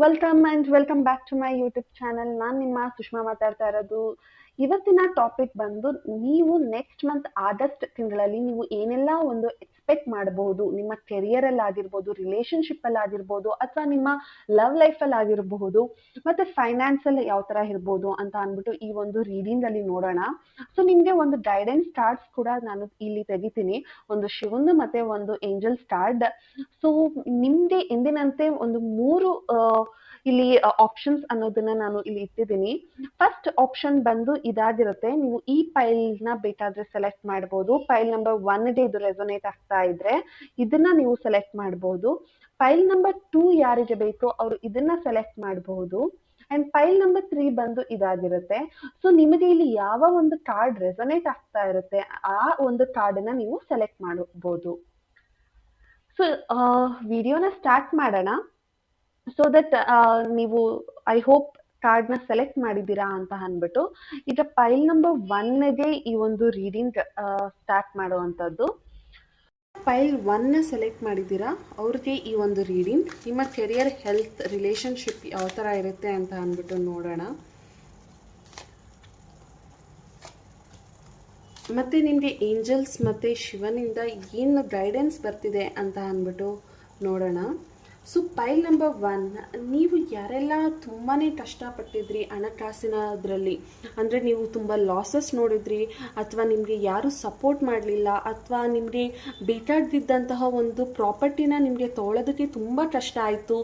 Welcome and welcome back to my YouTube channel ನಾನು ನಿಮ್ಮ ಸುಷ್ಮಾ ಮಾತಾಡ್ತಾ ಇರೋದು. ಇವತ್ತಿನ ಟಾಪಿಕ್ ಬಂದು ನೀವು ನೆಕ್ಸ್ಟ್ ಮಂತ್ ಆಗಸ್ಟ್ ತಿಂಗಳಲ್ಲಿ ನೀವು ಏನೆಲ್ಲ ಒಂದು ಎಕ್ಸ್ಪೆಕ್ಟ್ ಮಾಡಬಹುದು, ನಿಮ್ಮ ಕೆರಿಯರ್ ಅಲ್ಲಿ ಆಗಿರ್ಬೋದು ರಿಲೇಶನ್ಶಿಪ್ ಅಲ್ಲಿ ಆಗಿರ್ಬೋದು, ಅಥವಾ ನಿಮ್ಮ ಲವ್ ಲೈಫ್ ಅಲ್ಲಿ ಆಗಿರಬಹುದು, ಮತ್ತೆ ಫೈನಾನ್ಸ್ ಅಲ್ಲಿ ಯಾವ ತರ ಇರ್ಬೋದು ಅಂತ ಅಂದ್ಬಿಟ್ಟು ಈ ಒಂದು ರೀಡಿಂಗ್ ಅಲ್ಲಿ ನೋಡೋಣ. ಸೊ ನಿಮ್ಗೆ ಒಂದು ಗೈಡೆನ್ಸ್ ಸ್ಟಾರ್ಟ್ಸ್ ಕೂಡ ನಾನು ಇಲ್ಲಿ ತೆಗಿತೀನಿ. ಒಂದು ಶಿವನ್ ಮತ್ತೆ ಒಂದು ಏಂಜಲ್ ಸ್ಟಾರ್ಟ್ ಸೊ ನಿಮ್ಗೆ ಎಂದಿನಂತೆ ಒಂದು ಮೂರು ಇಲ್ಲಿ ಆಪ್ಷನ್ಸ್ ಅನ್ನೋದನ್ನ ನಾನು ಇಲ್ಲಿ ಇಟ್ಟಿದ್ದೀನಿ. ಫಸ್ಟ್ ಆಪ್ಷನ್ ಬಂದು ಇದಾಗಿರುತ್ತೆ. ನೀವು ಈ ಫೈಲ್ನ ಬೇಕಾದ್ರೆ ಸೆಲೆಕ್ಟ್ ಮಾಡಬಹುದು ಫೈಲ್ ನಂಬರ್ ಒನ್ಗೆ ಇದು ರೆಸೊನೇಟ್ ಆಗ್ತಾ ಇದ್ರೆ ಇದನ್ನ ನೀವು ಸೆಲೆಕ್ಟ್ ಮಾಡಬಹುದು ಫೈಲ್ ನಂಬರ್ ಟೂ ಯಾರಿಗೆ ಬೇಕೋ ಅವರು ಇದನ್ನ ಸೆಲೆಕ್ಟ್ ಮಾಡಬಹುದು ಅಂಡ್ ಫೈಲ್ ನಂಬರ್ ತ್ರೀ ಬಂದು ಇದಾಗಿರುತ್ತೆ. ಸೊ ನಿಮಗೆ ಇಲ್ಲಿ ಯಾವ ಒಂದು ಕಾರ್ಡ್ ರೆಸೊನೇಟ್ ಆಗ್ತಾ ಇರುತ್ತೆ, ಆ ಒಂದು ಕಾರ್ಡ್ನ ನೀವು ಸೆಲೆಕ್ಟ್ ಮಾಡಬಹುದು ಸೊ ವಿಡಿಯೋನ ಸ್ಟಾರ್ಟ್ ಮಾಡೋಣ. ಸೊ ದಟ್ ನೀವು ಐ ಹೋಪ್ ಕಾರ್ಡ್ನ ಸೆಲೆಕ್ಟ್ ಮಾಡಿದ್ದೀರಾ ಅಂತ ಅಂದ್ಬಿಟ್ಟು, ಈಗ ಫೈಲ್ ನಂಬರ್ ಒನ್ಗೆ ಈ ಒಂದು ರೀಡಿಂಗ್ ಸ್ಟಾರ್ಟ್ ಮಾಡುವಂಥದ್ದು. ಫೈಲ್ ಒನ್ನ ಸೆಲೆಕ್ಟ್ ಮಾಡಿದ್ದೀರಾ, ಅವ್ರಿಗೆ ಈ ಒಂದು ರೀಡಿಂಗ್ ನಿಮ್ಮ ಕೆರಿಯರ್ ಹೆಲ್ತ್ ರಿಲೇಶನ್ಶಿಪ್ ಯಾವ ಥರ ಇರುತ್ತೆ ಅಂತ ಅಂದ್ಬಿಟ್ಟು ನೋಡೋಣ. ಮತ್ತು ನಿಮಗೆ ಏಂಜಲ್ಸ್ ಮತ್ತು ಶಿವನಿಂದ ಏನು ಗೈಡೆನ್ಸ್ ಬರ್ತಿದೆ ಅಂತ ಅಂದ್ಬಿಟ್ಟು ನೋಡೋಣ. ಸೊ ಪೈಲ್ ನಂಬರ್ ಒನ್ ನೀವು ಯಾರೆಲ್ಲ ತುಂಬಾ ಕಷ್ಟಪಟ್ಟಿದ್ರಿ ಹಣಕಾಸಿನದ್ರಲ್ಲಿ? ಅಂದರೆ ನೀವು ತುಂಬ ಲಾಸಸ್ ನೋಡಿದ್ರಿ, ಅಥವಾ ನಿಮಗೆ ಯಾರು ಸಪೋರ್ಟ್ ಮಾಡಲಿಲ್ಲ, ಅಥವಾ ನಿಮಗೆ ಬೇಕಾಗಿದ್ದಂತಹ ಒಂದು ಪ್ರಾಪರ್ಟಿನ ನಿಮಗೆ ತೊಗೊಳೋದಕ್ಕೆ ತುಂಬ ಕಷ್ಟ ಆಯಿತು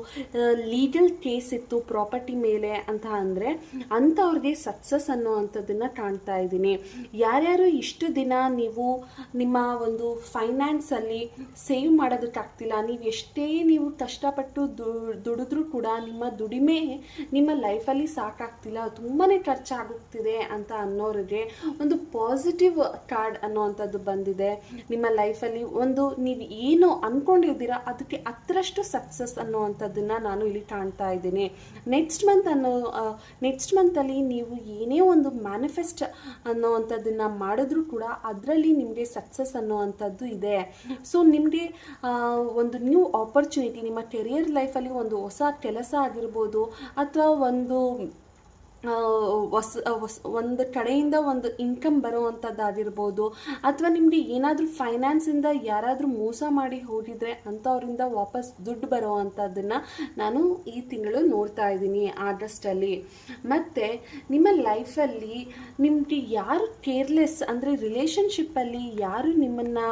ಲೀಗಲ್ ಕೇಸ್ ಇತ್ತು ಪ್ರಾಪರ್ಟಿ ಮೇಲೆ ಅಂತ ಅಂದರೆ ಅಂಥವ್ರಿಗೆ ಸಕ್ಸಸ್ ಅನ್ನೋವಂಥದ್ದನ್ನು ಕಾಣ್ತಾ ಇದ್ದೀನಿ. ಯಾರ್ಯಾರು ಇಷ್ಟು ದಿನ ನೀವು ನಿಮ್ಮ ಒಂದು ಫೈನಾನ್ಸಲ್ಲಿ ಸೇವ್ ಮಾಡೋದಕ್ಕಾಗ್ತಿಲ್ಲ, ನೀವು ಎಷ್ಟೇ ನೀವು ಕಷ್ಟಪಟ್ಟು ದುಡಿದ್ರೂ ಕೂಡ ನಿಮ್ಮ ದುಡಿಮೆ ನಿಮ್ಮ ಲೈಫಲ್ಲಿ ಸಾಕಾಗ್ತಿಲ್ಲ. ತುಂಬಾ ಖರ್ಚಾಗುತ್ತಿದೆ ಅಂತ ಅನ್ನೋರಿಗೆ ಒಂದು ಪಾಸಿಟಿವ್ ಕಾರ್ಡ್ ಅನ್ನೋವಂಥದ್ದು ಬಂದಿದೆ. ನಿಮ್ಮ ಲೈಫಲ್ಲಿ ಒಂದು ನೀವು ಏನು ಅಂದ್ಕೊಂಡಿದ್ದೀರಾ ಅದಕ್ಕೆ ಹತ್ತರಷ್ಟು ಸಕ್ಸಸ್ ಅನ್ನೋವಂಥದ್ದನ್ನು ನಾನು ಇಲ್ಲಿ ಕಾಣ್ತಾ ಇದ್ದೀನಿ. ನೆಕ್ಸ್ಟ್ ಮಂತ್ ಅನ್ನೋ ನೆಕ್ಸ್ಟ್ ಮಂತಲ್ಲಿ ನೀವು ಏನೇ ಒಂದು ಮ್ಯಾನಿಫೆಸ್ಟ್ ಅನ್ನೋವಂಥದ್ದನ್ನು ಮಾಡಿದ್ರೂ ಕೂಡ ಅದರಲ್ಲಿ ನಿಮಗೆ ಸಕ್ಸಸ್ ಅನ್ನೋವಂಥದ್ದು ಇದೆ. ಸೊ ನಿಮಗೆ ಒಂದು ನ್ಯೂ ಆಪರ್ಚುನಿಟಿ, ನಿಮ್ಮ ಕೆರಿಯರ್ ಲೈಫಲ್ಲಿ ಒಂದು ಹೊಸ ಕೆಲಸ ಆಗಿರ್ಬೋದು ಅಥವಾ ಒಂದು ಹೊಸ ಹೊಸ, ಒಂದು ಕಡೆಯಿಂದ ಒಂದು ಇನ್ಕಮ್ ಬರುವಂಥದ್ದಾಗಿರ್ಬೋದು ಅಥವಾ ನಿಮಗೆ ಏನಾದರೂ ಫೈನಾನ್ಸಿಂದ ಯಾರಾದರೂ ಮೋಸ ಮಾಡಿ ಹೋಗಿದ್ರೆ ಅಂಥವರಿಂದ ವಾಪಸ್ ದುಡ್ಡು ಬರುವಂಥದ್ದನ್ನು ನಾನು ಈ ತಿಂಗಳು ನೋಡ್ತಾ ಇದ್ದೀನಿ ಆಗಸ್ಟಲ್ಲಿ ಮತ್ತು ನಿಮ್ಮ ಲೈಫಲ್ಲಿ ನಿಮಗೆ ಯಾರು ಕೇರ್ಲೆಸ್ ಅಂದರೆ ರಿಲೇಷನ್ಶಿಪ್ಪಲ್ಲಿ ಯಾರು ನಿಮ್ಮನ್ನು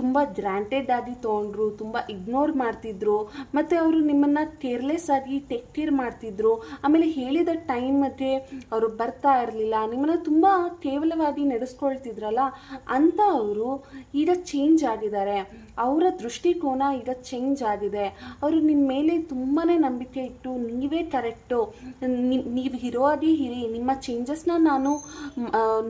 ತುಂಬ ಗ್ರ್ಯಾಂಟೆಡ್ ಆಗಿ ತೊಗೊಂಡ್ರು, ತುಂಬ ಇಗ್ನೋರ್ ಮಾಡ್ತಿದ್ರು, ಮತ್ತು ಅವರು ನಿಮ್ಮನ್ನು ಕೇರ್ಲೆಸ್ ಆಗಿ ಟೆಕ್ ಕೇರ್ ಮಾಡ್ತಿದ್ರು, ಆಮೇಲೆ ಹೇಳಿದ ಟೈಮ್ಗೆ ಅವರು ಬರ್ತಾ ಇರಲಿಲ್ಲ. ನಿಮ್ಮನ್ನು ತುಂಬ ಕೇವಲವಾಗಿ ನಡೆಸ್ಕೊಳ್ತಿದ್ರಲ್ಲ ಅಂತ ಅವರು ಈಗ ಚೇಂಜ್ ಆಗಿದ್ದಾರೆ. ಅವರ ದೃಷ್ಟಿಕೋನ ಈಗ ಚೇಂಜ್ ಆಗಿದೆ. ಅವರು ನಿಮ್ಮ ಮೇಲೆ ತುಂಬಾ ನಂಬಿಕೆ ಇಟ್ಟು, ನೀವೇ ಕರೆಕ್ಟು ನೀವು ಹೀರೋ ಆಗಿ ಇರಿ. ನಿಮ್ಮ ಚೇಂಜಸ್ನ ನಾನು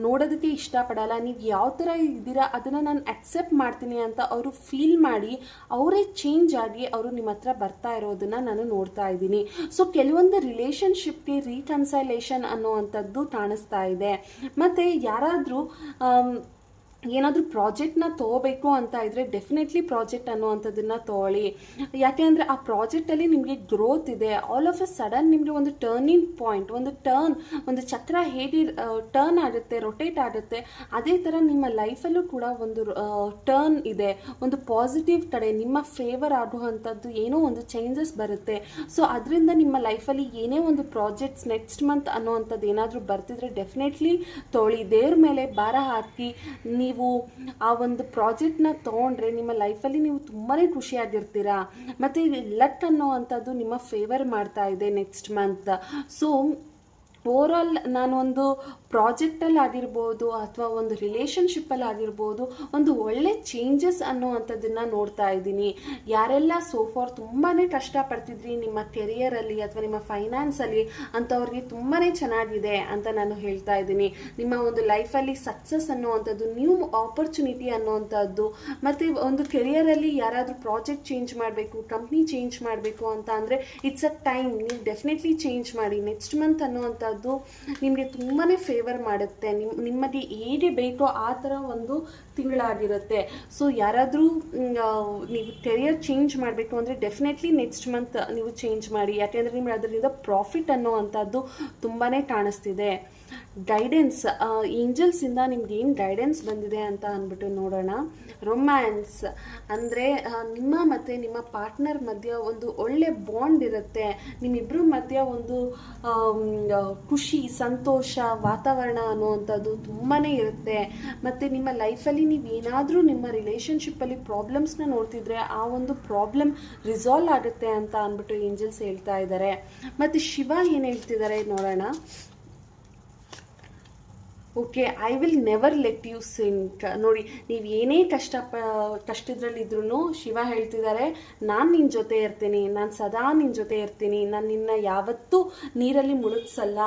ನೋಡೋದಕ್ಕೆ ಇಷ್ಟಪಡಲ್ಲ. ನೀವು ಯಾವ ಥರ ಇದ್ದೀರಾ ಅದನ್ನು ನಾನು ಅಕ್ಸೆಪ್ಟ್ ಮಾಡ್ತೀನಿ ಅಂತ ಅವರು ಫೀಲ್ ಮಾಡಿ, ಅವರೇ ಚೇಂಜ್ ಆಗಿ ಅವರು ನಿಮ್ಮ ಹತ್ರ ಬರ್ತಾ ಇರೋದನ್ನ ನಾನು ನೋಡ್ತಾ ಇದ್ದೀನಿ. ಸೊ ಕೆಲವೊಂದು ರಿಲೇಷನ್ಶಿಪ್ಗೆ ರೀಕನ್ಸೈಲೇಷನ್ ಅನ್ನುವಂಥದ್ದು ಕಾಣಿಸ್ತಾ ಇದೆ. ಮತ್ತು ಯಾರಾದರೂ ಏನಾದರೂ ಪ್ರಾಜೆಕ್ಟ್ನ ತೊಗೋಬೇಕು ಅಂತ ಇದ್ದರೆ ಡೆಫಿನೆಟ್ಲಿ ಪ್ರಾಜೆಕ್ಟ್ ಅನ್ನುವಂಥದ್ದನ್ನು ತೊಗೊಳ್ಳಿ. ಯಾಕೆ ಅಂದರೆ ಆ ಪ್ರಾಜೆಕ್ಟಲ್ಲಿ ನಿಮಗೆ ಗ್ರೋತ್ ಇದೆ. ಆಲ್ ಆಫ್ ಅ ಸಡನ್ ನಿಮಗೆ ಒಂದು ಟರ್ನಿಂಗ್ ಪಾಯಿಂಟ್ ಒಂದು ಟರ್ನ್ ಒಂದು ಚಕ್ರ ಹೇಗೆ ಟರ್ನ್ ಆಗುತ್ತೆ ರೊಟೇಟ್ ಆಗುತ್ತೆ. ಅದೇ ಥರ ನಿಮ್ಮ ಲೈಫಲ್ಲೂ ಕೂಡ ಒಂದು ಟರ್ನ್ ಇದೆ. ಒಂದು ಪಾಸಿಟಿವ್ ಕಡೆ ನಿಮ್ಮ ಫೇವರ್ ಆಗುವಂಥದ್ದು ಏನೋ ಒಂದು ಚೇಂಜಸ್ ಬರುತ್ತೆ. ಸೊ ಅದರಿಂದ ನಿಮ್ಮ ಲೈಫಲ್ಲಿ ಏನೇ ಒಂದು ಪ್ರಾಜೆಕ್ಟ್ಸ್ ನೆಕ್ಸ್ಟ್ ಮಂತ್ ಅನ್ನೋವಂಥದ್ದು ಏನಾದರೂ ಬರ್ತಿದ್ರೆ ಡೆಫಿನೆಟ್ಲಿ ತೊಳಿ ದೇವ್ರ ಮೇಲೆ ಭಾರ ಹಾಕಿ, ನೀವು ಆ ಒಂದು ಪ್ರಾಜೆಕ್ಟ್ನ ತೊಗೊಂಡ್ರೆ ನಿಮ್ಮ ಲೈಫಲ್ಲಿ ನೀವು ತುಂಬಾ ಖುಷಿಯಾಗಿರ್ತೀರಾ? ಮತ್ತು ಲಕ್ ಅನ್ನೋವಂಥದ್ದು ನಿಮ್ಮ ಫೇವರ್ ಮಾಡ್ತಾ ಇದೆ ನೆಕ್ಸ್ಟ್ ಮಂತ್ ಸೊ ಓವರಾಲ್ ನಾನೊಂದು ಪ್ರಾಜೆಕ್ಟಲ್ಲಿ ಆಗಿರ್ಬೋದು ಅಥವಾ ಒಂದು ರಿಲೇಷನ್ಶಿಪ್ಪಲ್ಲಿ ಆಗಿರ್ಬೋದು ಒಂದು ಒಳ್ಳೆ ಚೇಂಜಸ್ ಅನ್ನೋವಂಥದ್ದನ್ನು ನೋಡ್ತಾ ಇದ್ದೀನಿ. ಯಾರೆಲ್ಲ ಸೋಫಾರ್ ತುಂಬಾ ಕಷ್ಟಪಡ್ತಿದ್ರಿ ನಿಮ್ಮ ಕೆರಿಯರಲ್ಲಿ ಅಥವಾ ನಿಮ್ಮ ಫೈನಾನ್ಸಲ್ಲಿ ಅಂಥವ್ರಿಗೆ ತುಂಬಾ ಚೆನ್ನಾಗಿದೆ ಅಂತ ನಾನು ಹೇಳ್ತಾ ಇದ್ದೀನಿ. ನಿಮ್ಮ ಒಂದು ಲೈಫಲ್ಲಿ ಸಕ್ಸಸ್ ಅನ್ನೋವಂಥದ್ದು ನ್ಯೂ ಆಪರ್ಚುನಿಟಿ ಅನ್ನೋವಂಥದ್ದು, ಮತ್ತು ಒಂದು ಕೆರಿಯರಲ್ಲಿ ಯಾರಾದರೂ ಪ್ರಾಜೆಕ್ಟ್ ಚೇಂಜ್ ಮಾಡಬೇಕು ಕಂಪ್ನಿ ಚೇಂಜ್ ಮಾಡಬೇಕು ಅಂತ ಅಂದರೆ ಇಟ್ಸ್ ಅ ಟೈಮ್ ನೀವು ಡೆಫಿನೆಟ್ಲಿ ಚೇಂಜ್ ಮಾಡಿ. ನೆಕ್ಸ್ಟ್ ಮಂತ್ ಅನ್ನುವಂಥದ್ದು ನಿಮಗೆ ತುಂಬಾ ಫೇವರ್ ಫೇವರ್ ಮಾಡುತ್ತೆ. ನಿಮ್ಮ ಹೇಗೆ ಬೇಕೋ ಆ ಥರ ಒಂದು ತಿಂಗಳಾಗಿರುತ್ತೆ. ಸೊ ಯಾರಾದರೂ ನೀವು ಕೆರಿಯರ್ ಚೇಂಜ್ ಮಾಡಬೇಕು ಅಂದರೆ ಡೆಫಿನೆಟ್ಲಿ ನೆಕ್ಸ್ಟ್ ಮಂತ್ ನೀವು ಚೇಂಜ್ ಮಾಡಿ. ಯಾಕೆಂದರೆ ನಿಮ್ಮ ಅದರಿಂದ ಪ್ರಾಫಿಟ್ ಅನ್ನೋ ಅಂಥದ್ದು ತುಂಬಾ ಕಾಣಿಸ್ತಿದೆ. ಗೈಡೆನ್ಸ್ ಏಂಜಲ್ಸಿಂದ ನಿಮ್ಗೆ ಏನು ಗೈಡೆನ್ಸ್ ಬಂದಿದೆ ಅಂತ ಅಂದ್ಬಿಟ್ಟು ನೋಡೋಣ. ರೊಮ್ಯಾನ್ಸ್ ಅಂದರೆ ನಿಮ್ಮ ಮತ್ತು ನಿಮ್ಮ ಪಾರ್ಟ್ನರ್ ಮಧ್ಯ ಒಂದು ಒಳ್ಳೆ ಬಾಂಡ್ ಇರುತ್ತೆ. ನಿಮ್ಮಿಬ್ಬರ ಮಧ್ಯ ಒಂದು ಖುಷಿ, ಸಂತೋಷ, ವಾತಾವರಣ ಅನ್ನುವಂಥದ್ದು ತುಂಬಾ ಇರುತ್ತೆ. ಮತ್ತು ನಿಮ್ಮ ಲೈಫಲ್ಲಿ ನೀವು ಏನಾದರೂ ನಿಮ್ಮ ರಿಲೇಷನ್ಶಿಪ್ಪಲ್ಲಿ ಪ್ರಾಬ್ಲಮ್ಸ್ನ ನೋಡ್ತಿದ್ರೆ ಆ ಒಂದು ಪ್ರಾಬ್ಲಮ್ ರಿಸಾಲ್ವ್ ಆಗುತ್ತೆ ಅಂತ ಅಂದ್ಬಿಟ್ಟು ಏಂಜಲ್ಸ್ ಹೇಳ್ತಾ ಇದ್ದಾರೆ ಮತ್ತು ಶಿವ ಏನು ಹೇಳ್ತಿದ್ದಾರೆ ನೋಡೋಣ. Okay I will never let you sink ನೋಡಿ, ನೀವು ಏನೇ ಕಷ್ಟ ಪ ಕಷ್ಟದ್ರಲ್ಲಿದ್ರೂ ಶಿವ ಹೇಳ್ತಿದ್ದಾರೆ ನಾನು ನಿನ್ನ ಜೊತೆ ಇರ್ತೀನಿ, ನಾನು ಸದಾ ನಿನ್ನ ಜೊತೆ ಇರ್ತೀನಿ, ನಾನು ನಿನ್ನ ಯಾವತ್ತೂ ನೀರಲ್ಲಿ ಮುಳುಗಿಸಲ್ಲ,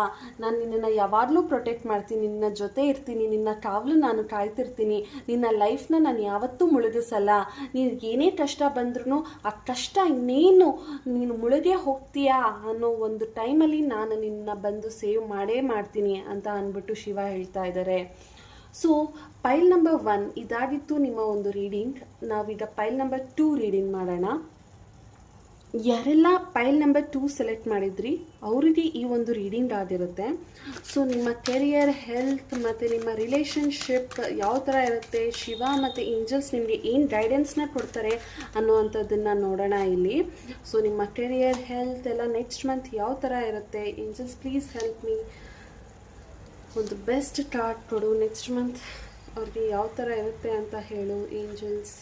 ನಾನು ನಿನ್ನನ್ನು ಯಾವಾಗಲೂ ಪ್ರೊಟೆಕ್ಟ್ ಮಾಡ್ತೀನಿ, ನಿನ್ನ ಜೊತೆ ಇರ್ತೀನಿ, ನಿನ್ನ ಕಾವಲು ನಾನು ಕಾಯ್ತಿರ್ತೀನಿ, ನಿನ್ನ ಲೈಫ್ನ ನಾನು ಯಾವತ್ತೂ ಮುಳುಗಿಸಲ್ಲ. ನೀನು ಏನೇ ಕಷ್ಟ ಬಂದ್ರೂ ಆ ಕಷ್ಟ ಇನ್ನೇನು ನೀನು ಮುಳುಗೆ ಹೋಗ್ತೀಯಾ ಅನ್ನೋ ಒಂದು ಟೈಮಲ್ಲಿ ನಾನು ನಿನ್ನ ಬಂದು ಸೇವ್ ಮಾಡೇ ಮಾಡ್ತೀನಿ ಅಂತ ಅಂದ್ಬಿಟ್ಟು ಶಿವ ಹೇಳ್ತಾ ಇದ್ದಾರೆ. ಸೊ ಪೈಲ್ ನಂಬರ್ ಒನ್ ಇದಾಗಿತ್ತು ನಿಮ್ಮ ಒಂದು ರೀಡಿಂಗ್ ನಾವೀಗ ಪೈಲ್ ನಂಬರ್ ಟೂ ರೀಡಿಂಗ್ ಮಾಡೋಣ. ಯಾರೆಲ್ಲ ಪೈಲ್ ನಂಬರ್ ಟೂ ಸೆಲೆಕ್ಟ್ ಮಾಡಿದ್ರಿ, ಅವರಿಗೆ ಈ ಒಂದು ರೀಡಿಂಗ್ ಆಗಿರುತ್ತೆ ಸೊ ನಿಮ್ಮ ಕೆರಿಯರ್ ಹೆಲ್ತ್ ಮತ್ತು ನಿಮ್ಮ ರಿಲೇಷನ್ಶಿಪ್ ಯಾವ ಥರ ಇರುತ್ತೆ, ಶಿವ ಮತ್ತು ಏಂಜಲ್ಸ್ ನಿಮಗೆ ಏನು ಗೈಡೆನ್ಸ್ನ ಕೊಡ್ತಾರೆ ಅನ್ನುವಂಥದ್ದನ್ನು ನೋಡೋಣ ಇಲ್ಲಿ. ಸೊ ನಿಮ್ಮ ಕೆರಿಯರ್ ಹೆಲ್ತ್ ಎಲ್ಲ ನೆಕ್ಸ್ಟ್ ಮಂತ್ ಯಾವ ಥರ ಇರುತ್ತೆ ಏಂಜಲ್ಸ್ ಪ್ಲೀಸ್ ಹೆಲ್ಪ್ ಮೀ ಒಂದು ಬೆಸ್ಟ್ ಟಾರ್ಟ್ ಕೊಡು ನೆಕ್ಸ್ಟ್ ಮಂತ್ ಅವ್ರಿಗೆ ಯಾವ ಥರ ಇರುತ್ತೆ ಅಂತ ಹೇಳು angels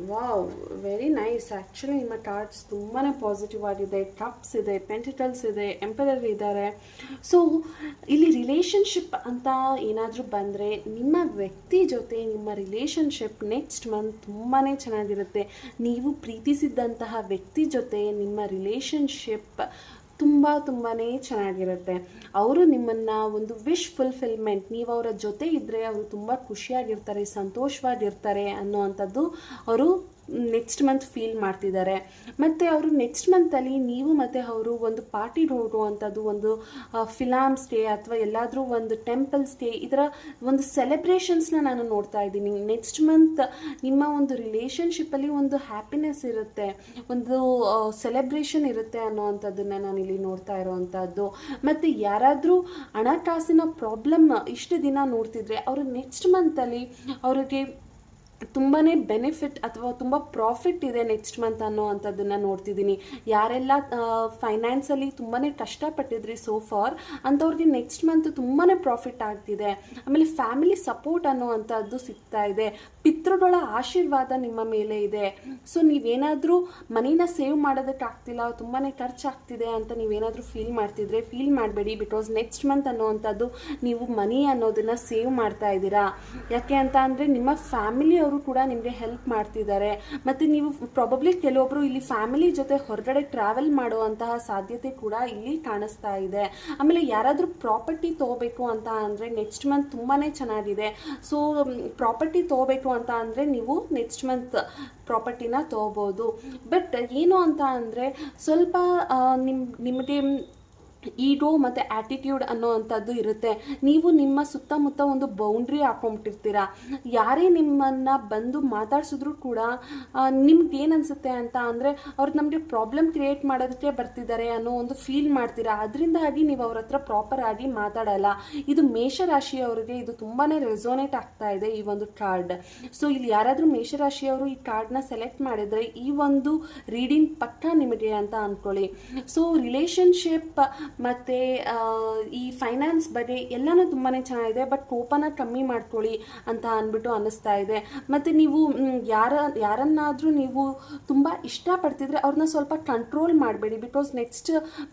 wow very nice actually ನಿಮ್ಮ ಟಾರ್ಟ್ಸ್ ತುಂಬಾ ಪಾಸಿಟಿವ್ ಆಗಿದೆ. ಕಪ್ಸ್ ಇದೆ ಪೆಂಟಿಟಲ್ಸ್ ಇದೆ ಎಂಪರರ್ ಇದ್ದಾರೆ. ಸೊ ಇಲ್ಲಿ ರಿಲೇಷನ್ಶಿಪ್ ಅಂತ ಏನಾದರೂ ಬಂದರೆ ನಿಮ್ಮ ವ್ಯಕ್ತಿ ಜೊತೆ ನಿಮ್ಮ ರಿಲೇಷನ್ಶಿಪ್ ನೆಕ್ಸ್ಟ್ ಮಂತ್ ತುಂಬಾ ಚೆನ್ನಾಗಿರುತ್ತೆ. ನೀವು ಪ್ರೀತಿಸಿದ್ದಂತಹ ವ್ಯಕ್ತಿ ಜೊತೆ ನಿಮ್ಮ ರಿಲೇಷನ್ಶಿಪ್ ತುಂಬ ತುಂಬಾ ಚೆನ್ನಾಗಿರುತ್ತೆ. ಅವರು ನಿಮ್ಮನ್ನು ಒಂದು ವಿಶ್ ಫುಲ್ಫಿಲ್ಮೆಂಟ್ ನೀವು ಅವರ ಜೊತೆ ಇದ್ದರೆ ಅವರು ತುಂಬ ಖುಷಿಯಾಗಿರ್ತಾರೆ, ಸಂತೋಷವಾಗಿರ್ತಾರೆ ಅನ್ನೋವಂಥದ್ದು ಅವರು ನೆಕ್ಸ್ಟ್ ಮಂತ್ ಫೀಲ್ ಮಾಡ್ತಿದ್ದಾರೆ. ಮತ್ತು ಅವರು ನೆಕ್ಸ್ಟ್ ಮಂತಲ್ಲಿ ನೀವು ಮತ್ತು ಅವರು ಒಂದು ಪಾರ್ಟಿ ನೋಡುವಂಥದ್ದು, ಒಂದು ಫಿಲಾಮ್ಸ್ಗೆ ಅಥವಾ ಎಲ್ಲಾದರೂ ಒಂದು ಟೆಂಪಲ್ ಸ್ಟೇ ಇದರ ಒಂದು ಸೆಲೆಬ್ರೇಷನ್ಸ್ನ ನಾನು ನೋಡ್ತಾ ಇದ್ದೀನಿ. ನೆಕ್ಸ್ಟ್ ಮಂತ್ ನಿಮ್ಮ ಒಂದು ರಿಲೇಷನ್ಶಿಪ್ಪಲ್ಲಿ ಒಂದು ಹ್ಯಾಪಿನೆಸ್ ಇರುತ್ತೆ, ಒಂದು ಸೆಲೆಬ್ರೇಷನ್ ಇರುತ್ತೆ ಅನ್ನೋವಂಥದ್ದನ್ನು ನಾನು ಇಲ್ಲಿ ನೋಡ್ತಾ ಇರೋವಂಥದ್ದು. ಮತ್ತು ಯಾರಾದರೂ ಹಣಕಾಸಿನ ಪ್ರಾಬ್ಲಮ್ ಇಷ್ಟು ದಿನ ನೋಡ್ತಿದ್ರೆ, ಅವರು ನೆಕ್ಸ್ಟ್ ಮಂತಲ್ಲಿ ಅವರಿಗೆ ತುಂಬಾ ಬೆನಿಫಿಟ್ ಅಥವಾ ತುಂಬ ಪ್ರಾಫಿಟ್ ಇದೆ ನೆಕ್ಸ್ಟ್ ಮಂತ್ ಅನ್ನೋ ಅಂಥದ್ದನ್ನು ನೋಡ್ತಿದ್ದೀನಿ. ಯಾರೆಲ್ಲ ಫೈನಾನ್ಸಲ್ಲಿ ತುಂಬಾ ಕಷ್ಟಪಟ್ಟಿದ್ರಿ ಸೋ ಫಾರ್ ಅಂಥವ್ರಿಗೆ ನೆಕ್ಸ್ಟ್ ಮಂತ್ ತುಂಬಾ ಪ್ರಾಫಿಟ್ ಆಗ್ತಿದೆ. ಆಮೇಲೆ ಫ್ಯಾಮಿಲಿ ಸಪೋರ್ಟ್ ಅನ್ನೋ ಅಂಥದ್ದು ಸಿಗ್ತಾ ಇದೆ. ಪಿತೃಗಳ ಆಶೀರ್ವಾದ ನಿಮ್ಮ ಮೇಲೆ ಇದೆ. ಸೊ ನೀವೇನಾದರೂ ಮನೇನ ಸೇವ್ ಮಾಡೋದಕ್ಕೆ ಆಗ್ತಿಲ್ಲ ತುಂಬಾ ಖರ್ಚಾಗ್ತಿದೆ ಅಂತ ನೀವೇನಾದರೂ ಫೀಲ್ ಮಾಡ್ತಿದ್ರೆ ಫೀಲ್ ಮಾಡಬೇಡಿ ಬಿಕಾಸ್ ನೆಕ್ಸ್ಟ್ ಮಂತ್ ಅನ್ನೋವಂಥದ್ದು ನೀವು ಮನಿ ಅನ್ನೋದನ್ನು ಸೇವ್ ಮಾಡ್ತಾ ಇದ್ದೀರಾ. ಯಾಕೆ ಅಂತ ಅಂದರೆ ನಿಮ್ಮ ಫ್ಯಾಮಿಲಿಯವರು ಕೂಡ ನಿಮಗೆ ಹೆಲ್ಪ್ ಮಾಡ್ತಿದ್ದಾರೆ. ಮತ್ತು ನೀವು ಪ್ರಾಬಬ್ಲಿ ಕೆಲವೊಬ್ಬರು ಇಲ್ಲಿ ಫ್ಯಾಮಿಲಿ ಜೊತೆ ಹೊರಗಡೆ ಟ್ರಾವೆಲ್ ಮಾಡುವಂತಹ ಸಾಧ್ಯತೆ ಕೂಡ ಇಲ್ಲಿ ಕಾಣಿಸ್ತಾ ಇದೆ. ಆಮೇಲೆ ಯಾರಾದರೂ ಪ್ರಾಪರ್ಟಿ ತೊಗೋಬೇಕು ಅಂತ ಅಂದರೆ ನೆಕ್ಸ್ಟ್ ಮಂತ್ ತುಂಬಾ ಚೆನ್ನಾಗಿದೆ. ಸೊ ಪ್ರಾಪರ್ಟಿ ತೊಗೋಬೇಕು ಅಂತ ಅಂದರೆ ನೀವು ನೆಕ್ಸ್ಟ್ ಮಂತ್ ಪ್ರಾಪರ್ಟಿನ ತೊಗೋಬೋದು. ಬಟ್ ಏನು ಅಂತ ಅಂದರೆ ಸ್ವಲ್ಪ ನಿಮ್ಮ ನಿಮ್, ನಿಮಗೆ ಈಗೋ ಮತ್ತು ಆ್ಯಟಿಟ್ಯೂಡ್ ಅನ್ನೋವಂಥದ್ದು ಇರುತ್ತೆ. ನೀವು ನಿಮ್ಮ ಸುತ್ತಮುತ್ತ ಒಂದು ಬೌಂಡ್ರಿ ಹಾಕೊಂಬಿಟ್ಟಿರ್ತೀರ ಯಾರೇ ನಿಮ್ಮನ್ನು ಬಂದು ಮಾತಾಡ್ಸಿದ್ರು ಕೂಡ ನಿಮ್ಗೆ ಏನು ಅನಿಸುತ್ತೆ ಅಂತ ಅಂದರೆ, ಅವ್ರು ನಮಗೆ ಪ್ರಾಬ್ಲಮ್ ಕ್ರಿಯೇಟ್ ಮಾಡೋದಕ್ಕೆ ಬರ್ತಿದ್ದಾರೆ ಅನ್ನೋ ಒಂದು ಫೀಲ್ ಮಾಡ್ತೀರಾ. ಅದರಿಂದಾಗಿ ನೀವು ಅವ್ರ ಹತ್ರ ಪ್ರಾಪರ್ ಆಗಿ ಮಾತಾಡಲ್ಲ. ಇದು ಮೇಷರಾಶಿಯವರಿಗೆ ಇದು ತುಂಬಾ ರೆಸೋನೇಟ್ ಆಗ್ತಾ ಇದೆ ಈ ಒಂದು ಕಾರ್ಡ್ ಸೊ ಇಲ್ಲಿ ಯಾರಾದರೂ ಮೇಷರಾಶಿಯವರು ಈ ಕಾರ್ಡ್ನ ಸೆಲೆಕ್ಟ್ ಮಾಡಿದರೆ ಈ ಒಂದು ರೀಡಿಂಗ್ ಪಕ್ಕ ನಿಮಗೆ ಅಂತ ಅಂದ್ಕೊಳ್ಳಿ ಸೊ ರಿಲೇಷನ್ಶಿಪ್ ಮತ್ತು ಈ ಫೈನಾನ್ಸ್ ಬಗ್ಗೆ ಎಲ್ಲನೂ ತುಂಬಾ ಚೆನ್ನಾಗಿದೆ ಬಟ್ ಕೋಪನ ಕಮ್ಮಿ ಮಾಡ್ಕೊಳ್ಳಿ ಅಂತ ಅಂದ್ಬಿಟ್ಟು ಅನ್ನಿಸ್ತಾ ಇದೆ. ಮತ್ತು ನೀವು ಯಾರ, ಯಾರನ್ನಾದರೂ ನೀವು ತುಂಬ ಇಷ್ಟಪಡ್ತಿದ್ರೆ ಅವ್ರನ್ನ ಸ್ವಲ್ಪ ಕಂಟ್ರೋಲ್ ಮಾಡಬೇಡಿ ಬಿಕಾಸ್ ನೆಕ್ಸ್ಟ್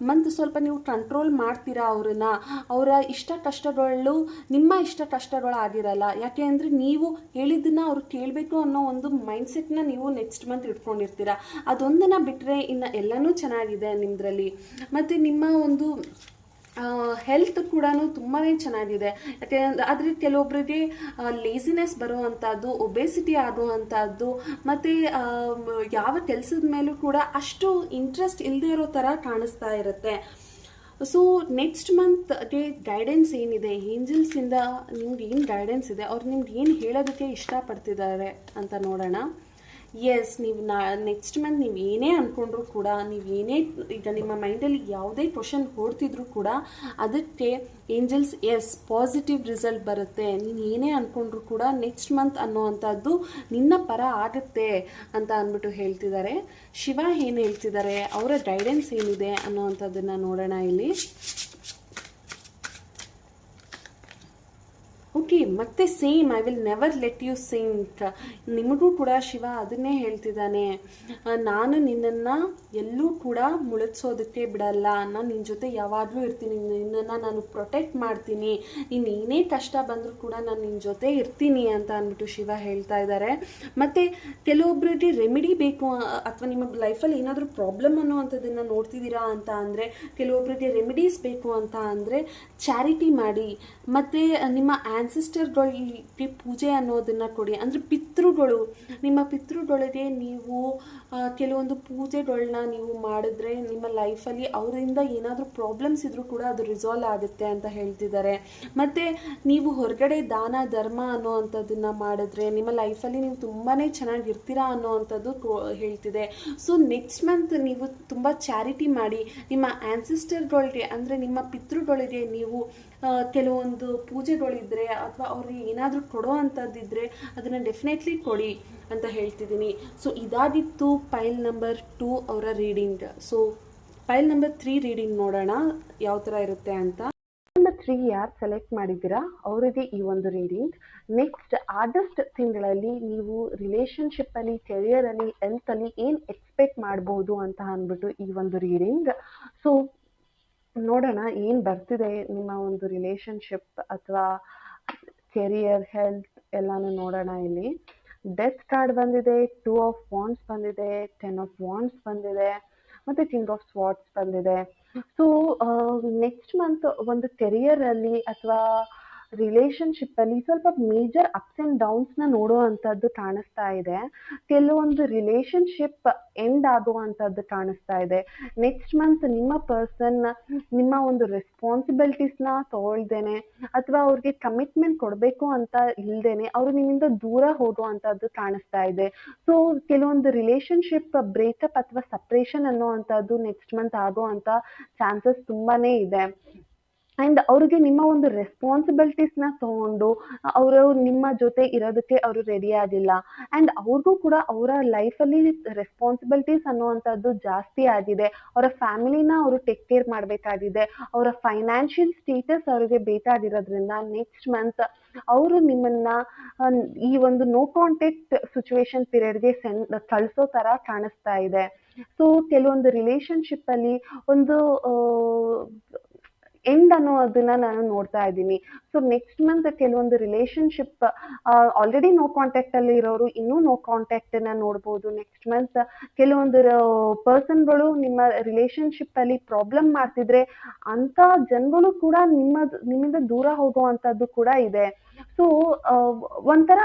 ಮಂತ್ ಸ್ವಲ್ಪ ನೀವು ಕಂಟ್ರೋಲ್ ಮಾಡ್ತೀರಾ ಅವ್ರನ್ನ? ಅವರ ಇಷ್ಟ ಕಷ್ಟಗಳು ನಿಮ್ಮ ಇಷ್ಟ ಕಷ್ಟಗಳು ಆಗಿರಲ್ಲ ಯಾಕೆ ಅಂದರೆ ನೀವು ಹೇಳಿದ್ದನ್ನ ಅವ್ರು ಕೇಳಬೇಕು ಅನ್ನೋ ಒಂದು ಮೈಂಡ್ಸೆಟ್ನ ನೀವು ನೆಕ್ಸ್ಟ್ ಮಂತ್ ಇಟ್ಕೊಂಡಿರ್ತೀರ. ಅದೊಂದನ್ನು ಬಿಟ್ಟರೆ ಇನ್ನು ಎಲ್ಲನೂ ಚೆನ್ನಾಗಿದೆ ನಿಮ್ಮದ್ರಲ್ಲಿ ಮತ್ತು ನಿಮ್ಮ ಒಂದು ಹೆಲ್ತ್ ಕೂಡ ತುಂಬಾ ಚೆನ್ನಾಗಿದೆ. ಯಾಕೆ ಆದರೆ ಕೆಲವೊಬ್ಬರಿಗೆ ಲೇಸಿನೆಸ್ ಬರುವಂಥದ್ದು ಒಬೆಸಿಟಿ ಆಗುವಂಥದ್ದು ಮತ್ತು ಯಾವ ಕೆಲಸದ ಮೇಲೂ ಕೂಡ ಅಷ್ಟು ಇಂಟ್ರೆಸ್ಟ್ ಇಲ್ಲದೆ ಇರೋ ಥರ ಕಾಣಿಸ್ತಾ ಇರುತ್ತೆ. ಸೊ ನೆಕ್ಸ್ಟ್ ಮಂತ್ಗೆ ಗೈಡೆನ್ಸ್ ಏನಿದೆ? ಏಂಜಲ್ಸಿಂದ ನಿಮ್ಗೆ ಏನು ಗೈಡೆನ್ಸ್ ಇದೆ? ಅವ್ರು ನಿಮ್ಗೆ ಏನು ಹೇಳೋದಕ್ಕೆ ಇಷ್ಟಪಡ್ತಿದ್ದಾರೆ ಅಂತ ನೋಡೋಣ. ಎಸ್ ನೀವು ನಾ ನೆಕ್ಸ್ಟ್ ಮಂತ್ ನೀವು ಏನೇ ಅಂದ್ಕೊಂಡ್ರೂ ಕೂಡ, ನೀವು ಏನೇ, ಈಗ ನಿಮ್ಮ ಮೈಂಡಲ್ಲಿ ಯಾವುದೇ ಕ್ವಶನ್ ಓಡ್ತಿದ್ರು ಕೂಡ, ಅದಕ್ಕೆ ಏಂಜಲ್ಸ್ ಎಸ್ ಪಾಸಿಟಿವ್ ರಿಸಲ್ಟ್ ಬರುತ್ತೆ. ನೀನು ಏನೇ ಅಂದ್ಕೊಂಡ್ರು ಕೂಡ ನೆಕ್ಸ್ಟ್ ಮಂತ್ ಅನ್ನೋವಂಥದ್ದು ನಿನ್ನ ಪರ ಆಗುತ್ತೆ ಅಂತ ಅಂದ್ಬಿಟ್ಟು ಹೇಳ್ತಿದ್ದಾರೆ ಶಿವ ಏನು ಹೇಳ್ತಿದ್ದಾರೆ ಅವರ ಗೈಡೆನ್ಸ್ ಏನಿದೆ ಅನ್ನೋವಂಥದ್ದನ್ನು ನೋಡೋಣ ಇಲ್ಲಿ. ಓಕೆ ಮತ್ತೆ same I will never let you sink ನಿಮಗೂ ಕೂಡ ಶಿವ ಅದನ್ನೇ ಹೇಳ್ತಿದ್ದಾನೆ. ನಾನು ನಿನ್ನನ್ನು ಎಲ್ಲೂ ಕೂಡ ಮುಳುಗ್ಸೋದಕ್ಕೆ ಬಿಡಲ್ಲ. ನಾನು ನಿನ್ನ ಜೊತೆ ಯಾವಾಗಲೂ ಇರ್ತೀನಿ. ನಿನ್ನನ್ನು ನಾನು ಪ್ರೊಟೆಕ್ಟ್ ಮಾಡ್ತೀನಿ. ನೀನು ಕಷ್ಟ ಬಂದರೂ ಕೂಡ ನಾನು ನಿನ್ನ ಜೊತೆ ಇರ್ತೀನಿ ಅಂತ ಅಂದ್ಬಿಟ್ಟು ಶಿವ ಹೇಳ್ತಾ ಇದ್ದಾರೆ. ಮತ್ತು ಕೆಲವೊಬ್ಬರಿಗೆ ರೆಮಿಡಿ ಬೇಕು ಅಥವಾ ನಿಮ್ಮ ಲೈಫಲ್ಲಿ ಏನಾದರೂ ಪ್ರಾಬ್ಲಮ್ ಅನ್ನೋವಂಥದ್ದನ್ನು ನೋಡ್ತಿದ್ದೀರಾ ಅಂತ ಅಂದರೆ ಕೆಲವೊಬ್ಬರಿಗೆ ರೆಮಿಡೀಸ್ ಬೇಕು ಅಂತ ಅಂದರೆ ಚಾರಿಟಿ ಮಾಡಿ. ಮತ್ತು ನಿಮ್ಮ ಆ್ಯನ್ಸಿಸ್ಟರ್ಗಳಿಗೆ ಪೂಜೆ ಅನ್ನೋದನ್ನು ಕೊಡಿ. ಅಂದರೆ ಪಿತೃಗಳು, ನಿಮ್ಮ ಪಿತೃಗಳಿಗೆ ನೀವು ಕೆಲವೊಂದು ಪೂಜೆಗಳನ್ನ ನೀವು ಮಾಡಿದ್ರೆ ನಿಮ್ಮ ಲೈಫಲ್ಲಿ ಅವರಿಂದ ಏನಾದರೂ ಪ್ರಾಬ್ಲಮ್ಸ್ ಇದ್ದರೂ ಕೂಡ ಅದು ರಿಸಾಲ್ವ್ ಆಗುತ್ತೆ ಅಂತ ಹೇಳ್ತಿದ್ದಾರೆ. ಮತ್ತು ನೀವು ಹೊರಗಡೆ ದಾನ, ಧರ್ಮ ಅನ್ನೋ ಅಂಥದ್ದನ್ನು ಮಾಡಿದ್ರೆ ನಿಮ್ಮ ಲೈಫಲ್ಲಿ ನೀವು ತುಂಬಾ ಚೆನ್ನಾಗಿರ್ತೀರಾ ಅನ್ನೋ ಅಂಥದ್ದು ಹೇಳ್ತಿದೆ. ಸೊ ನೆಕ್ಸ್ಟ್ ಮಂತ್ ನೀವು ತುಂಬ ಚಾರಿಟಿ ಮಾಡಿ, ನಿಮ್ಮ ಆ್ಯನ್ಸಿಸ್ಟರ್ಗಳಿಗೆ ಅಂದರೆ ನಿಮ್ಮ ಪಿತೃಗಳಿಗೆ ನೀವು ಕೆಲವೊಂದು ಪೂಜೆಗಳಿದ್ದರೆ ಅಥವಾ ಅವ್ರಿಗೆ ಏನಾದರೂ ಕೊಡೋ ಅಂಥದ್ದಿದ್ರೆ ಅದನ್ನು ಡೆಫಿನೆಟ್ಲಿ ಕೊಡಿ ಅಂತ ಹೇಳ್ತಿದ್ದೀನಿ. ಸೊ ಇದಾಗಿತ್ತು ಪೈಲ್ ನಂಬರ್ ಟೂ ಅವರ reading so file number three reading ನೋಡೋಣ, ಯಾವ ಥರ ಇರುತ್ತೆ ಅಂತ. ನಂಬರ್ ತ್ರೀ ಯಾರು ಸೆಲೆಕ್ಟ್ ಮಾಡಿದ್ದೀರಾ? ಅವರಿಗೆ ಈ ಒಂದು ರೀಡಿಂಗ್ ನೆಕ್ಸ್ಟ್ ಆಗಸ್ಟ್ ತಿಂಗಳಲ್ಲಿ ನೀವು ರಿಲೇಷನ್ಶಿಪ್ಪಲ್ಲಿ ಕೆರಿಯರಲ್ಲಿ ಹೆಲ್ತಲ್ಲಿ ಏನು ಎಕ್ಸ್ಪೆಕ್ಟ್ ಮಾಡ್ಬೋದು ಅಂತ ಅಂದ್ಬಿಟ್ಟು ಈ ಒಂದು ರೀಡಿಂಗ್ ಸೊ ನೋಡೋಣ, ಏನು ಬರ್ತಿದೆ ನಿಮ್ಮ ಒಂದು ರಿಲೇಶನ್ಶಿಪ್ ಅಥವಾ ಕೆರಿಯರ್ ಹೆಲ್ತ್ ಎಲ್ಲಾನು ನೋಡೋಣ ಇಲ್ಲಿ. ಡೆತ್ ಕಾರ್ಡ್ ಬಂದಿದೆ ಟೂ ಆಫ್ ವಾಂಡ್ಸ್ ಬಂದಿದೆ ಟೆನ್ ಆಫ್ ವಾಂಡ್ಸ್ ಬಂದಿದೆ, ಮತ್ತೆ ಕಿಂಗ್ ಆಫ್ ಸ್ವಾಟ್ಸ್ ಬಂದಿದೆ. ಸೊ ನೆಕ್ಸ್ಟ್ ಮಂತ್ ಒಂದು ಕೆರಿಯರಲ್ಲಿ ಅಥವಾ ರಿಲೇಷನ್ಶಿಪ್ಪಲ್ಲಿ ಸ್ವಲ್ಪ ಮೇಜರ್ ಅಪ್ಸ್ ಆ್ಯಂಡ್ ಡೌನ್ಸ್ನ ಅಂತದ್ದು ಕಾಣಿಸ್ತಾ ಇದೆ. ಕೆಲವೊಂದು ರಿಲೇಷನ್ಶಿಪ್ ಎಂಡ್ ಆಗುವಂತದ್ದು ಕಾಣಿಸ್ತಾ ಇದೆ. ನೆಕ್ಸ್ಟ್ ಮಂತ್ ನಿಮ್ಮ ಪರ್ಸನ್ ನಿಮ್ಮ ಒಂದು ರೆಸ್ಪಾನ್ಸಿಬಿಲಿಟೀಸ್ನ ತಗೊಳ್ದೇನೆ ಅಥವಾ ಅವ್ರಿಗೆ ಕಮಿಟ್ಮೆಂಟ್ ಕೊಡಬೇಕು ಅಂತ ಇಲ್ದೇನೆ ಅವರು ನಿಮ್ಮಿಂದ ದೂರ ಹೋಗುವಂತದ್ದು ಕಾಣಿಸ್ತಾ ಇದೆ. ಸೊ ಕೆಲವೊಂದು ರಿಲೇಷನ್ಶಿಪ್ ಬ್ರೇಕಪ್ ಅಥವಾ ಸಪ್ರೇಷನ್ ಅನ್ನೋವಂಥದ್ದು ನೆಕ್ಸ್ಟ್ ಮಂತ್ ಆಗೋ ಅಂಥ ಚಾನ್ಸಸ್ ತುಂಬಾನೇ ಇದೆ. ಆ್ಯಂಡ್ ಅವ್ರಿಗೆ ನಿಮ್ಮ ಒಂದು ರೆಸ್ಪಾನ್ಸಿಬಿಲಿಟೀಸ್ನ ತಗೊಂಡು ಅವರು ನಿಮ್ಮ ಜೊತೆ ಇರೋದಕ್ಕೆ ಅವರು ರೆಡಿ ಆಗಿಲ್ಲ. ಆ್ಯಂಡ್ ಅವ್ರಿಗೂ ಕೂಡ ಅವರ ಲೈಫಲ್ಲಿ ರೆಸ್ಪಾನ್ಸಿಬಿಲಿಟೀಸ್ ಅನ್ನುವಂಥದ್ದು ಜಾಸ್ತಿ ಆಗಿದೆ. ಅವರ ಫ್ಯಾಮಿಲಿನ ಅವರು ಟೇಕ್ ಕೇರ್ ಮಾಡಬೇಕಾಗಿದೆ. ಅವರ ಫೈನಾನ್ಷಿಯಲ್ ಸ್ಟೇಟಸ್ ಅವರಿಗೆ ಬೇಕಾಗಿರೋದ್ರಿಂದ ನೆಕ್ಸ್ಟ್ ಮಂತ್ ಅವರು ನಿಮ್ಮನ್ನ ಈ ಒಂದು ನೋ ಕಾಂಟ್ಯಾಕ್ಟ್ ಸಿಚುವೇಶನ್ ಪೀರಿಯಡ್ಗೆ ಸೆನ್, ಕಳಿಸೋ ತರ ಕಾಣಿಸ್ತಾ ಇದೆ. ಸೊ ಕೆಲವೊಂದು ರಿಲೇಷನ್ಶಿಪ್ಪಲ್ಲಿ ಒಂದು ಎಂಡ್ ಅನ್ನೋದನ್ನ ನಾನು ನೋಡ್ತಾ ಇದ್ದೀನಿ. ಸೊ ನೆಕ್ಸ್ಟ್ ಮಂತ್ ಕೆಲವೊಂದು ರಿಲೇಶನ್ಶಿಪ್ ಆಲ್ರೆಡಿ ನೋ ಕಾಂಟ್ಯಾಕ್ಟ್ ಅಲ್ಲಿ ಇರೋರು ಇನ್ನೂ ನೋ ಕಾಂಟ್ಯಾಕ್ಟ್ನ ನೋಡ್ಬೋದು. ನೆಕ್ಸ್ಟ್ ಮಂತ್ ಕೆಲವೊಂದು ಪರ್ಸನ್ಗಳು ನಿಮ್ಮ ರಿಲೇಶನ್ಶಿಪ್ ಅಲ್ಲಿ ಪ್ರಾಬ್ಲಮ್ ಮಾಡ್ತಿದ್ರೆ ಅಂತ ಜನಗಳು ಕೂಡ ನಿಮ್ಮ, ನಿಮ್ಮಿಂದ ದೂರ ಹೋಗುವಂತದ್ದು ಕೂಡ ಇದೆ. ಸೊ ಒಂಥರ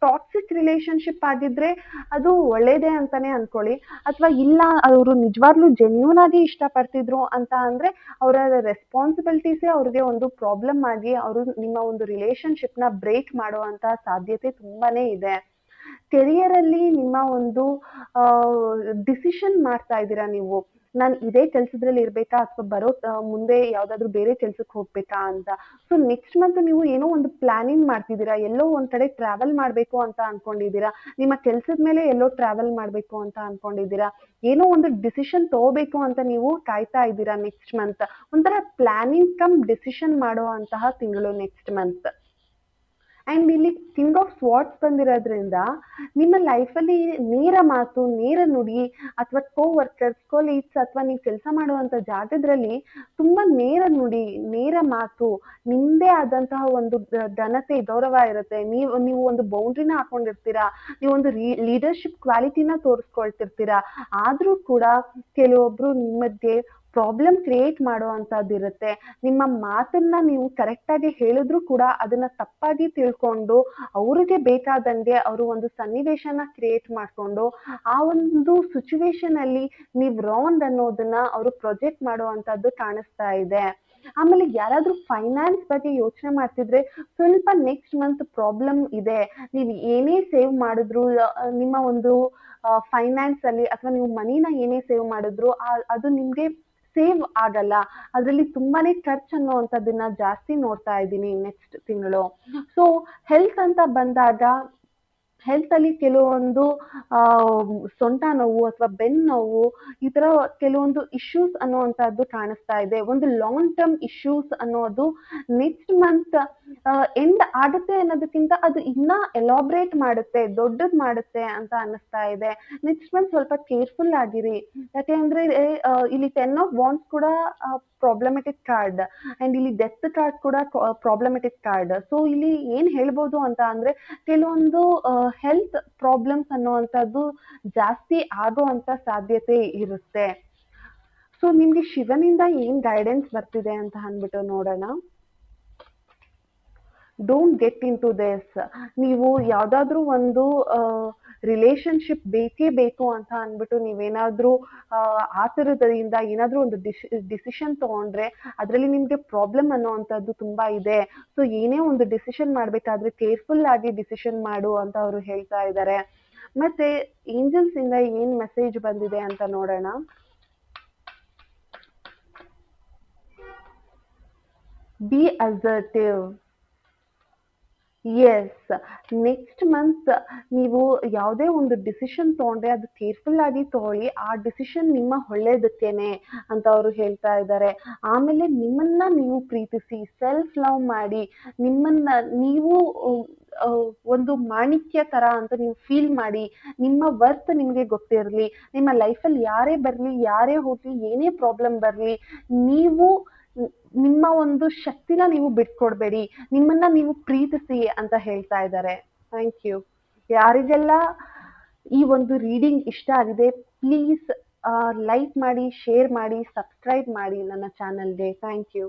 ಟಾಕ್ಸಿಕ್ ರಿಲೇಶನ್ಶಿಪ್ ಆಗಿದ್ರೆ ಅದು ಒಳ್ಳೇದೇ ಅಂತಾನೆ ಅನ್ಕೊಳ್ಳಿ. ಅಥವಾ ಇಲ್ಲ, ಅವರು ನಿಜವಾಗ್ಲೂ ಜೆನ್ಯೂನ್ ಆಗಿ ಇಷ್ಟಪಡ್ತಿದ್ರು ಅಂತ ಅಂದ್ರೆ ಅವರ ರೆಸ್ಪಾನ್ಸಿಬಿಲಿಟೀಸೇ ಅವ್ರಿಗೆ ಒಂದು ಪ್ರಾಬ್ಲಮ್ ಆಗಿ ಅವರು ನಿಮ್ಮ ಒಂದು ರಿಲೇಶನ್ಶಿಪ್ನ ಬ್ರೇಕ್ ಮಾಡುವಂತ ಸಾಧ್ಯತೆ ತುಂಬಾನೇ ಇದೆ. ಕೆರಿಯರ್ ಅಲ್ಲಿ ನಿಮ್ಮ ಒಂದು ಡಿಸಿಷನ್ ಮಾಡ್ತಾ ಇದ್ದೀರಾ ನೀವು? ನಾನು ಇದೇ ಕೆಲಸದಲ್ಲಿ ಇರ್ಬೇಕಾ ಅಥವಾ ಬರೋ ಮುಂದೆ ಯಾವ್ದಾದ್ರು ಬೇರೆ ಕೆಲ್ಸಕ್ಕೆ ಹೋಗ್ಬೇಕಾ ಅಂತ. ಸೊ ನೆಕ್ಸ್ಟ್ ಮಂತ್ ನೀವು ಏನೋ ಒಂದು ಪ್ಲಾನಿಂಗ್ ಮಾಡ್ತಿದ್ದೀರಾ, ಎಲ್ಲೋ ಒಂದ್ ಕಡೆ ಟ್ರಾವೆಲ್ ಮಾಡ್ಬೇಕು ಅಂತ ಅನ್ಕೊಂಡಿದ್ದೀರಾ, ನಿಮ್ಮ ಕೆಲ್ಸದ ಮೇಲೆ ಎಲ್ಲೋ ಟ್ರಾವೆಲ್ ಮಾಡ್ಬೇಕು ಅಂತ ಅನ್ಕೊಂಡಿದ್ದೀರಾ, ಏನೋ ಒಂದು ಡಿಸಿಷನ್ ತಗೋಬೇಕು ಅಂತ ನೀವು ಕಾಯ್ತಾ ಇದ್ದೀರಾ ನೆಕ್ಸ್ಟ್ ಮಂತ್ ಒಂಥರ ಪ್ಲಾನಿಂಗ್ ಕಮ್ ಡಿಸಿಷನ್ ಮಾಡೋ ಅಂತಹ ತಿಂಗಳು ನೆಕ್ಸ್ಟ್ ಮಂತ್ ಆ್ಯಂಡ್ ಇಲ್ಲಿ ಕಿಂಗ್ ಆಫ್ ಸ್ವಾಟ್ಸ್ ಬಂದಿರೋದ್ರಿಂದ ನಿಮ್ಮ ಲೈಫಲ್ಲಿ ನೇರ ಮಾತು, ನೇರ ನುಡಿ ಅಥವಾ ಕೋ ವರ್ಕರ್ಸ್ ಕೊಲೀಗ್ಸ್ ಅಥವಾ ನೀವು ಕೆಲಸ ಮಾಡುವಂಥ ಜಾಗದಲ್ಲಿ ತುಂಬ ನೇರ ನುಡಿ, ನೇರ ಮಾತು ನಿಮ್ಮದೇ ಆದಂತಹ ಒಂದು ಘನತೆ, ಗೌರವ ಇರುತ್ತೆ. ನೀವು ನೀವು ಒಂದು ಬೌಂಡ್ರಿನ ಹಾಕೊಂಡಿರ್ತೀರಾ, ನೀವು ಒಂದು ಲೀಡರ್ಶಿಪ್ ಕ್ವಾಲಿಟಿನ ತೋರಿಸ್ಕೊಳ್ತಿರ್ತೀರಾ, ಆದರೂ ಕೂಡ ಕೆಲವೊಬ್ರು ನಿಮ್ಮಗ್ಗೆ ಪ್ರಾಬ್ಲಮ್ ಕ್ರಿಯೇಟ್ ಮಾಡುವಂಥದ್ದು ಇರುತ್ತೆ. ನಿಮ್ಮ ಮಾತನ್ನ ನೀವು ಕರೆಕ್ಟಾಗಿ ಹೇಳಿದ್ರು ಕೂಡ ಅದನ್ನ ತಪ್ಪಾಗಿ ತಿಳ್ಕೊಂಡು ಅವ್ರಿಗೆ ಬೇಕಾದಂಗೆ ಅವರು ಒಂದು ಸನ್ನಿವೇಶನ ಕ್ರಿಯೇಟ್ ಮಾಡ್ಕೊಂಡು ಆ ಒಂದು ಸಿಚುವೇಶನ್ ಅಲ್ಲಿ ನೀವು ರಾಂಗ್ ಅನ್ನೋದನ್ನ ಅವರು ಪ್ರೊಜೆಕ್ಟ್ ಮಾಡುವಂತದ್ದು ಕಾಣಿಸ್ತಾ ಇದೆ. ಆಮೇಲೆ ಯಾರಾದ್ರೂ ಫೈನಾನ್ಸ್ ಬಗ್ಗೆ ಯೋಚನೆ ಮಾಡ್ತಿದ್ರೆ ಸ್ವಲ್ಪ ನೆಕ್ಸ್ಟ್ ಮಂತ್ ಪ್ರಾಬ್ಲಮ್ ಇದೆ. ನೀವು ಏನೇ ಸೇವ್ ಮಾಡಿದ್ರು ನಿಮ್ಮ ಒಂದು ಫೈನಾನ್ಸ್ ಅಲ್ಲಿ ಅಥವಾ ನೀವು ಮನಿನ ಏನೇ ಸೇವ್ ಮಾಡಿದ್ರು ಅದು ನಿಮ್ಗೆ ಸೇವ್ ಆಗಲ್ಲ. ಅದರಲ್ಲಿ ತುಂಬಾನೇ ಖರ್ಚು ಅನ್ನುವಂಥದ್ದನ್ನ ಜಾಸ್ತಿ ನೋಡ್ತಾ ಇದ್ದೀನಿ ನೆಕ್ಸ್ಟ್ ತಿಂಗಳು. ಸೊ ಹೆಲ್ತ್ ಅಂತ ಬಂದಾಗ ಹೆಲ್ತ್ ಅಲ್ಲಿ ಕೆಲವೊಂದು ಸೊಂಟ ನೋವು ಅಥವಾ ಬೆನ್ ನೋವು ಈ ತರ ಕೆಲವೊಂದು ಇಶ್ಯೂಸ್ ಅನ್ನುವಂಥದ್ದು ಕಾಣಿಸ್ತಾ ಇದೆ. ಒಂದು ಲಾಂಗ್ ಟರ್ಮ್ ಇಶ್ಯೂಸ್ ಅನ್ನೋದು ನೆಕ್ಸ್ಟ್ ಮಂತ್ ಎಂಡ್ ಆಗುತ್ತೆ ಅನ್ನೋದಕ್ಕಿಂತ ಅದು ಇನ್ನ ಎಲಾಬ್ರೇಟ್ ಮಾಡುತ್ತೆ ದೊಡ್ಡದ್ ಮಾಡುತ್ತೆ ಅಂತ ಅನ್ನಿಸ್ತಾ ಇದೆ. ನೆಕ್ಸ್ಟ್ ಮಂತ್ ಸ್ವಲ್ಪ ಕೇರ್ಫುಲ್ ಆಗಿರಿ. ಯಾಕೆ ಅಂದ್ರೆ ಆ, ಇಲ್ಲಿ ಟೆನ್ ಆಫ್ ಬಾಂಡ್ಸ್ ಕೂಡ ಪ್ರಾಬ್ಲಮೆಟಿಕ್ ಕಾರ್ಡ್ ಅಂಡ್ ಇಲ್ಲಿ ಡೆತ್ ಕಾರ್ಡ್ ಕೂಡ ಪ್ರಾಬ್ಲಮೆಟಿಕ್ ಕಾರ್ಡ್ ಸೊ ಇಲ್ಲಿ ಏನ್ ಹೇಳ್ಬೋದು ಅಂತ ಅಂದ್ರೆ ಕೆಲವೊಂದು ಹೆಲ್ತ್ ಪ್ರಾಬ್ಲಮ್ಸ್ ಅನ್ನುವಂಥದ್ದು ಜಾಸ್ತಿ ಆಗುವಂತ ಸಾಧ್ಯತೆ ಇರುತ್ತೆ. ಸೊ ನಿಮ್ಗೆ ಶಿವನಿಂದ ಏನ್ ಗೈಡೆನ್ಸ್ ಬರ್ತಿದೆ ಅಂತ ಅಂದ್ಬಿಟ್ಟು ನೋಡೋಣ. Don't get into this ನೀವು ಯಾವ್ದಾದ್ರು ಒಂದು ರಿಲೇಶನ್ಶಿಪ್ ಬೇಕೇ ಬೇಕು ಅಂತ ಅಂದ್ಬಿಟ್ಟು ನೀವೇನಾದ್ರೂ ಆತುರದಿಂದ ಏನಾದ್ರೂ ಒಂದು ಡಿಸಿಷನ್ ತಗೊಂಡ್ರೆ ಅದರಲ್ಲಿ ನಿಮ್ಗೆ ಪ್ರಾಬ್ಲಮ್ ಅನ್ನೋವಂಥದ್ದು ತುಂಬಾ ಇದೆ. ಸೊ ಏನೇ ಒಂದು ಡಿಸಿಷನ್ ಮಾಡ್ಬೇಕಾದ್ರೆ ಕೇರ್ಫುಲ್ ಆಗಿ ಡಿಸಿಷನ್ ಮಾಡು ಅಂತ ಅವರು ಹೇಳ್ತಾ ಇದ್ದಾರೆ. ಮತ್ತೆ ಏಂಜಲ್ಸ್ ಇಂದ ಏನ್ ಮೆಸೇಜ್ ಬಂದಿದೆ ಅಂತ ನೋಡೋಣ. Be assertive as next month ನೀವು ಯಾವುದೇ ಒಂದು ಡಿಸಿಷನ್ ತಗೊಂಡ್ರೆ ಅದು ಕೇರ್ಫುಲ್ ಆಗಿ ತಗೊಳ್ಳಿ. ಆ ಡಿಸಿಷನ್ ನಿಮ್ಮ ಒಳ್ಳೇದಕ್ಕೇನೆ ಅಂತ ಅವರು ಹೇಳ್ತಾ ಇದ್ದಾರೆ. ಆಮೇಲೆ ನಿಮ್ಮನ್ನ ನೀವು ಪ್ರೀತಿಸಿ ಸೆಲ್ಫ್ ಲವ್ ಮಾಡಿ, ನಿಮ್ಮನ್ನ ನೀವು ಒಂದು ಮಾಣಿಕ್ಯ ತರ ಅಂತ ನೀವು ಫೀಲ್ ಮಾಡಿ, ನಿಮ್ಮ ವರ್ತ್ ನಿಮಗೆ ಗೊತ್ತಿರಲಿ, ನಿಮ್ಮ ಲೈಫಲ್ಲಿ ಯಾರೇ ಬರಲಿ, ಯಾರೇ ಹೋಗ್ಲಿ, ಏನೇ ಪ್ರಾಬ್ಲಮ್ ಬರಲಿ, ನೀವು ನಿಮ್ಮ ಒಂದು ಶಕ್ತಿನ ನೀವು ಬಿಟ್ಕೊಡ್ಬೇಡಿ. ನಿಮ್ಮನ್ನ ನೀವು ಪ್ರೀತಿಸಿ ಅಂತ ಹೇಳ್ತಾ ಇದ್ದಾರೆ. ಥ್ಯಾಂಕ್ ಯು ಯಾರಿಗೆಲ್ಲ ಈ ಒಂದು ರೀಡಿಂಗ್ ಇಷ್ಟ ಆಗಿದೆ ಪ್ಲೀಸ್ ಲೈಕ್ ಮಾಡಿ ಶೇರ್ ಮಾಡಿ ಸಬ್ಸ್ಕ್ರೈಬ್ ಮಾಡಿ ನನ್ನ ಚಾನಲ್ಗೆ ಥ್ಯಾಂಕ್ ಯು